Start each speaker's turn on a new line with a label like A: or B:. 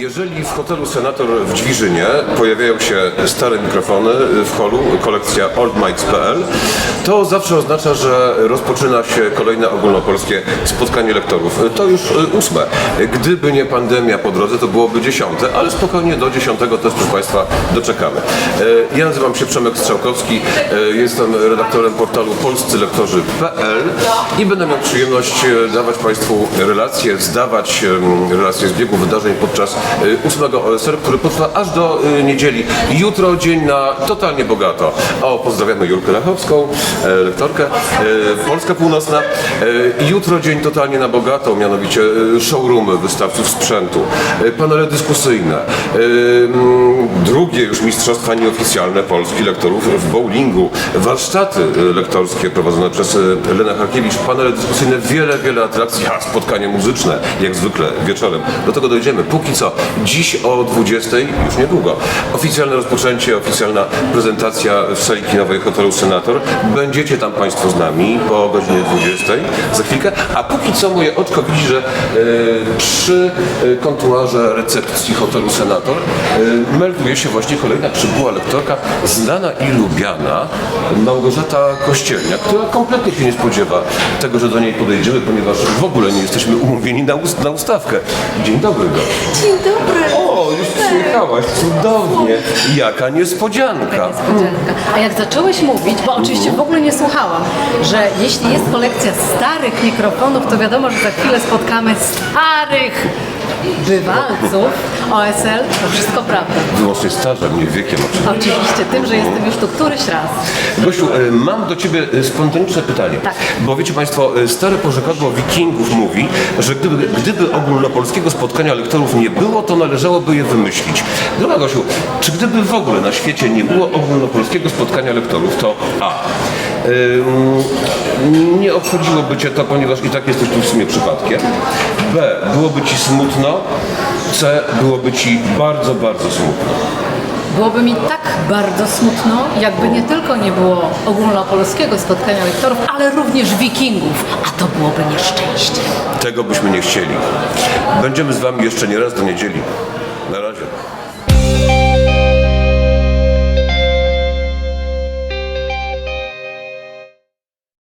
A: Jeżeli w hotelu Senator w Dźwiżynie pojawiają się stare mikrofony w holu, kolekcja oldmics.pl, to zawsze oznacza, że rozpoczyna się kolejne ogólnopolskie spotkanie lektorów. To już y, ósme. Gdyby nie pandemia po drodze, to byłoby dziesiąte, ale spokojnie do dziesiątego też, proszę Państwa, doczekamy. E, Ja nazywam się Przemek Strzałkowski, e, jestem redaktorem portalu polscylektorzy.pl i będę miał przyjemność dawać Państwu relacje, zdawać relacje z biegu wydarzeń podczas ósmego OSR, który potrwa aż do e, niedzieli. Jutro dzień na totalnie bogato. O, pozdrawiamy Julkę Lechowską, e, lektorkę, e, Polska Północna. E, Jutro dzień totalnie na bogato, mianowicie e, showroomy wystawców sprzętu, e, panele dyskusyjne, e, drugie już mistrzostwa nieoficjalne Polski lektorów w bowlingu, warsztaty e, lektorskie prowadzone przez e, Lenę Harkiewicz, panele dyskusyjne, wiele, wiele atrakcji, a spotkanie muzyczne, jak zwykle wieczorem. Do tego dojdziemy. Póki co, dziś o 20, już niedługo, oficjalne rozpoczęcie, oficjalna prezentacja w sali kinowej hotelu Senator. Będziecie tam Państwo z nami po godzinie 20 za chwilkę, a póki co moje oczko widzi, że e, przy e, kontuarze recepcji hotelu Senator e, melduje się właśnie kolejna przybyła lektorka, znana i lubiana, Małgorzata Kościelnia, która kompletnie się nie spodziewa tego, że do niej podejdziemy, ponieważ w ogóle nie jesteśmy umówieni na, ust- na ustawkę. Dzień dobry, Gosiu.
B: Dzień dobry.
A: O, już przyjechałaś, cudownie. Jaka niespodzianka.
B: Niespodzianka. A jak zacząłeś mówić, bo oczywiście w ogóle nie słuchałam, że jeśli jest kolekcja starych mikrofonów, to wiadomo, że za chwilę spotkamy starych bywalców OSL. To wszystko prawda.
A: Wyłącznie stażem, nie wiekiem oczywiście.
B: Oczywiście tym, że jestem już tu któryś raz.
A: Gosiu, e, mam do Ciebie e, spontaniczne pytanie.
B: Tak.
A: Bo wiecie Państwo, e, stare porzekadło wikingów mówi, że gdyby, gdyby ogólnopolskiego spotkania lektorów nie było, to należałoby je wymyślić. Droga Gosiu, czy gdyby w ogóle na świecie nie było ogólnopolskiego spotkania lektorów, to A. ym, nie obchodziłoby Cię to, ponieważ i tak jesteś tu w sumie przypadkiem. B. Byłoby Ci smutno. C. Byłoby Ci bardzo, bardzo smutno.
B: Byłoby mi tak bardzo smutno, jakby nie tylko nie było ogólnopolskiego spotkania lektorów, ale również wikingów, a to byłoby nieszczęście.
A: Tego byśmy nie chcieli. Będziemy z Wami jeszcze nie raz do niedzieli. Na razie.